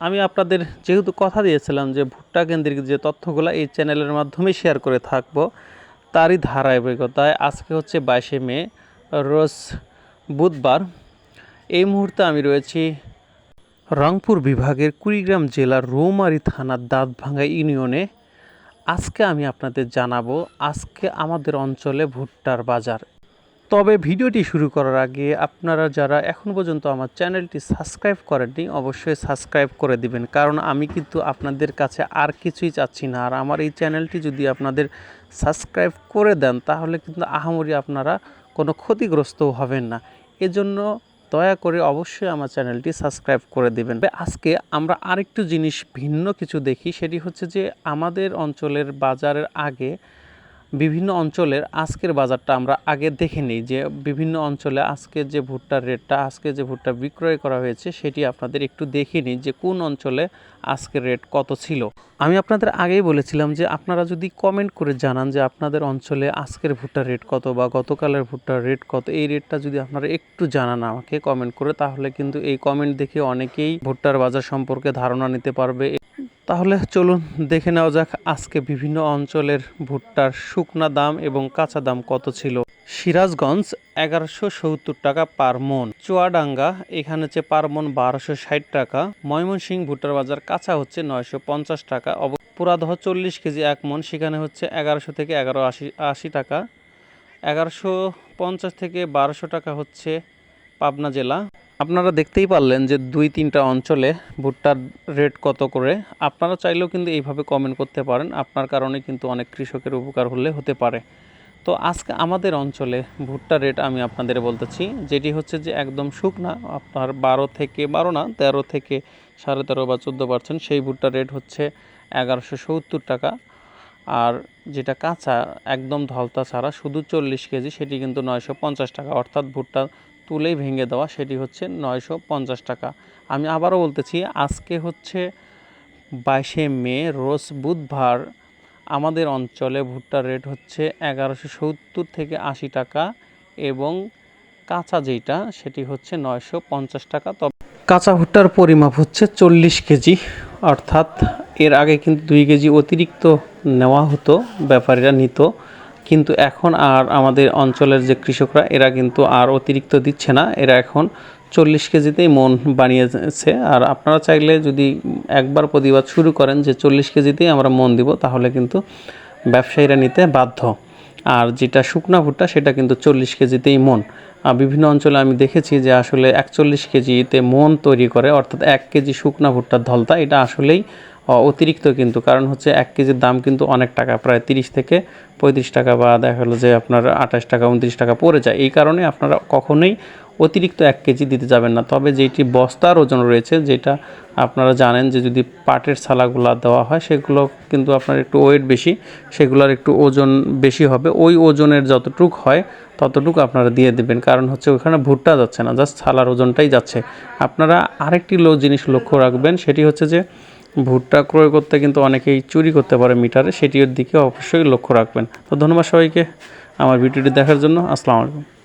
আমি আপনাদের যেহেতু কথা দিয়েছিলাম যে ভুট্টা কেন্দ্রিক যে তথ্যগুলো এই চ্যানেলের মাধ্যমে শেয়ার করে থাকব, তারই ধারাবাহিকতায় আজকে হচ্ছে বাইশে মে, রোজ বুধবার। এই মুহূর্তে আমি রয়েছি রংপুর বিভাগের কুড়িগ্রাম জেলার রৌমারী থানার দাঁতভাঙ্গা ইউনিয়নে। আজকে আমি আপনাদের জানাব, আজকে আমাদের অঞ্চলে ভুট্টার বাজার তবে ভিডিওটি শুরু করার আগে আপনারা যারা এখন পর্যন্ত আমার চ্যানেলটি সাবস্ক্রাইব করেননি, অবশ্যই সাবস্ক্রাইব করে দিবেন। কারণ আমি কিন্তু আপনাদের কাছে আর কিছুই চাচ্ছি না। আর আমার এই চ্যানেলটি যদি আপনাদের সাবস্ক্রাইব করে দেন, তাহলে কিন্তু আহামরি আপনারা কোনো ক্ষতিগ্রস্ত হবেন না। এজন্য দয়া করে অবশ্যই আমার চ্যানেলটি সাবস্ক্রাইব করে দিবেন। আজকে আমরা আরেকটু জিনিস ভিন্ন কিছু দেখি। সেটি হচ্ছে যে আমাদের অঞ্চলের বাজারের আগে বিভিন্ন অঞ্চলের আজকের বাজারটা আমরা আগে দেখে নিই যে বিভিন্ন অঞ্চলে আজকের যে ভুট্টার রেটটা, আজকে যে ভুট্টা বিক্রয় করা হয়েছে সেটি আপনাদের একটু দেখে নিই যে কোন অঞ্চলে আজকের রেট কত ছিল। আমি আপনাদের আগেই বলেছিলাম যে আপনারা যদি কমেন্ট করে জানান যে আপনাদের অঞ্চলে আজকের ভুট্টার রেট কত বা গতকালের ভুট্টার রেট কত, এই রেটটা যদি আপনারা একটু জানান আমাকে কমেন্ট করে, তাহলে কিন্তু এই কমেন্ট দেখে অনেকেই ভুট্টার বাজার সম্পর্কে ধারণা নিতে পারবে। তাহলে চলুন দেখে নেওয়া যাক আজকে বিভিন্ন অঞ্চলের ভুট্টার শুকনা দাম এবং কাঁচা দাম কত ছিল। সিরাজগঞ্জ, এগারোশো সত্তর টাকা পার মন। চুয়াডাঙ্গা, এখানে হচ্ছে পার মন বারোশো ষাট টাকা। ময়মনসিংহ ভুট্টার বাজার কাঁচা হচ্ছে নয়শো পঞ্চাশ টাকা। পুরাদহ চল্লিশ কেজি এক মন, সেখানে হচ্ছে এগারোশো থেকে এগারো আশি আশি টাকা। এগারোশো পঞ্চাশ থেকে বারোশো টাকা হচ্ছে পাবনা জেলা। আপনারা দেখতেই পারলেন যে দুই তিনটা অঞ্চলে ভুট্টার রেট কত করে। আপনারা চাইলেও কিন্তু এইভাবে কমেন্ট করতে পারেন। আপনার কারণে কিন্তু অনেক কৃষকের উপকার হলে হতে পারে। তো আজকে আমাদের অঞ্চলে ভুট্টার রেট আমি আপনাদের বলতেছি, যেটি হচ্ছে যে একদম শুকনা, আপনার বারো থেকে, বারো না, তেরো থেকে সাড়ে তেরো বা চোদ্দ পার্সেন্ট, সেই ভুট্টার রেট হচ্ছে এগারোশো সত্তর টাকা। আর যেটা কাঁচা, একদম ধলতা ছাড়া, শুধু চল্লিশ কেজি, সেটি কিন্তু নয়শো পঞ্চাশ টাকা। অর্থাৎ ভুট্টা তুলেই ভেঙে দেওয়া, সেটি হচ্ছে নয়শো পঞ্চাশ টাকা। আমি আবারও বলতেছি, আজকে হচ্ছে বাইশে মে, রোজ বুধবার আমাদের অঞ্চলে ভুট্টার রেট হচ্ছে এগারোশো সত্তর থেকে আশি টাকা এবং কাঁচা যেইটা, সেটি হচ্ছে নয়শো পঞ্চাশ টাকা। তবে কাঁচা ভুট্টার পরিমাপ হচ্ছে চল্লিশ কেজি, অর্থাৎ এর আগে কিন্তু দুই কেজি অতিরিক্ত নেওয়া হতো, ব্যাপারীরা নিত। কিন্তু এখন আর আমাদের অঞ্চলের যে কৃষকরা, এরা কিন্তু আর অতিরিক্ত দিচ্ছে না। এরা এখন চল্লিশ কেজিতেই মন বানিয়েছে। আর আপনারা চাইলে যদি একবার প্রতিবাদ শুরু করেন যে চল্লিশ কেজিতেই আমরা মন দিব, তাহলে কিন্তু ব্যবসায়ীরা নিতে বাধ্য। আর যেটা শুকনা ভুট্টা, সেটা কিন্তু চল্লিশ কেজিতেই মন। আর বিভিন্ন অঞ্চলে আমি দেখেছি যে আসলে একচল্লিশ কেজিতে মন তৈরি করে, অর্থাৎ এক কেজি শুকনা ভুট্টার ধলতা, এটা আসলেই অতিরিক্ত কিন্তু। কারণ হচ্ছে এক কেজির দাম কিন্তু অনেক টাকা, প্রায় তিরিশ থেকে পঁয়ত্রিশ টাকা বা দেখা গেলো যে আপনার আঠাশ টাকা, উনত্রিশ টাকা পড়ে যায়। এই কারণে আপনারা কখনোই অতিরিক্ত এক কেজি দিতে যাবেন না। তবে যেটি বস্তার ওজন রয়েছে, যেটা আপনারা জানেন যে যদি পাটের ছালাগুলা দেওয়া হয়, সেগুলো কিন্তু আপনার একটু ওয়েট বেশি, সেগুলোর একটু ওজন বেশি হবে। ওই ওজনের যতটুক হয়, ততটুকু আপনারা দিয়ে দেবেন। কারণ হচ্ছে ওখানে ভুট্টা যাচ্ছে না, জাস্ট ছালার ওজনটাই যাচ্ছে। আপনারা আরেকটি লো জিনিস লক্ষ্য রাখবেন, সেটি হচ্ছে যে ভুট্টা ক্রয় করতে কিন্তু অনেকেই চুরি করতে পারে মিটারে, সেটির দিকে অবশ্যই লক্ষ্য রাখবেন। তো ধন্যবাদ সবাইকে আমার ভিডিওটি দেখার জন্য। আসসালামু আলাইকুম।